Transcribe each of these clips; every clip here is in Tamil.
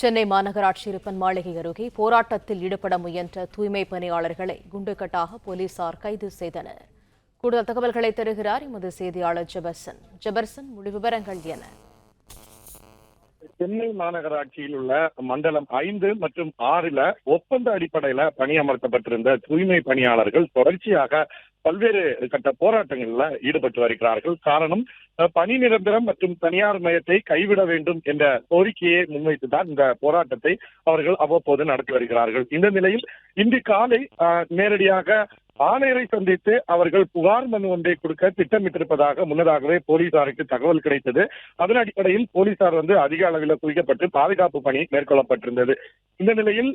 சென்னை மாநகராட்சி இருப்பன் மாளிகை அருகே போராட்டத்தில் ஈடுபட முயன்ற தூய்மை பணியாளர்களை குண்டுக்கட்டாக போலீசார் கைது செய்தனர். கூடுதல் தகவல்களை தருகிறார் எமது செய்தியாளர் ஜெபர்சன். ஜெபர்சன் முழு விவரங்கள் என. சென்னை மாநகராட்சியில் உள்ள மண்டலம் ஐந்து மற்றும் ஆறுல ஒப்பந்த அடிப்படையில பணியமர்த்தப்பட்டிருந்த தூய்மை பணியாளர்கள் தொடர்ச்சியாக பல்வேறு கட்ட போராட்டங்கள்ல ஈடுபட்டு வருகிறார்கள். காரணம் அஹ், பணி நிரந்தரம் மற்றும் தனியார் மயத்தை கைவிட வேண்டும் என்ற கோரிக்கையை முன்வைத்துதான் இந்த போராட்டத்தை அவர்கள் அவ்வப்போது நடத்தி வருகிறார்கள். இந்த நிலையில் இன்று காலை அஹ், நேரடியாக ஆணையரை சந்தித்து அவர்கள் புகார் மனு ஒன்றை கொடுக்க திட்டமிட்டிருப்பதாக முன்னதாகவே போலீசாருக்கு தகவல் கிடைத்தது. அதன் அடிப்படையில் போலீசார் வந்து அதிக அளவில் குவிக்கப்பட்டு பாதுகாப்பு பணி மேற்கொள்ளப்பட்டிருந்தது. இந்த நிலையில்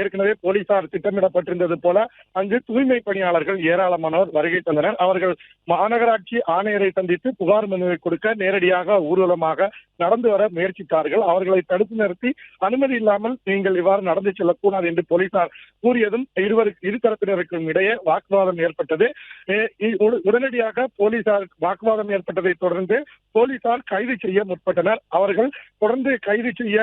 ஏற்கனவே போலீசார் திட்டமிடப்பட்டிருந்தது போல அங்கு தூய்மை பணியாளர்கள் ஏராளமானோர் வருகை தந்தனர். அவர்கள் மாநகராட்சி ஆணையரை சந்தித்து புகார் மனுவை கொடுக்க நேரடியாக ஊர்வலமாக நடந்து வர முயற்சித்தார்கள். அவர்களை தடுத்து நிறுத்தி அனுமதி இல்லாமல் நீங்கள் இவ்வாறு நடந்து செல்லக்கூடாது என்று போலீசார் கூறியதும் இருவருக்கு இரு தரப்பினருக்கும் இடையே வாக்குவாதம் ஏற்பட்டது. உடனடியாக போலீசார் வாக்குவாதம் ஏற்பட்டதை தொடர்ந்து போலீசார் கைது செய்ய முற்பட்டனர். அவர்கள் தொடர்ந்து கைது செய்ய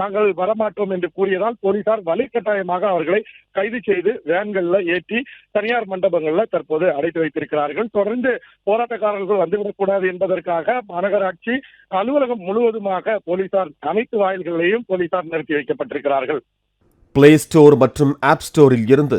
நாங்கள் வரமாட்டோம் என்று கூறியதால் போலீசார் வலுக்கட்டாயமாக அவர்களை கைது செய்து வேன்கள்ல ஏற்றி தனியார் மண்டபங்கள்ல தற்போது அடைத்து வைத்திருக்கிறார்கள். தொடர்ந்து போராட்டக்காரர்கள் வந்துவிடக்கூடாது என்பதற்காக மாநகராட்சி அலுவலகம் முழுவதுமாக போலீசார் அனைத்து வாயில்களையும் போலீசார் நிறுத்தி வைக்கப்பட்டிருக்கிறார்கள். பிளே ஸ்டோர் மற்றும் ஆப் ஸ்டோரில் இருந்து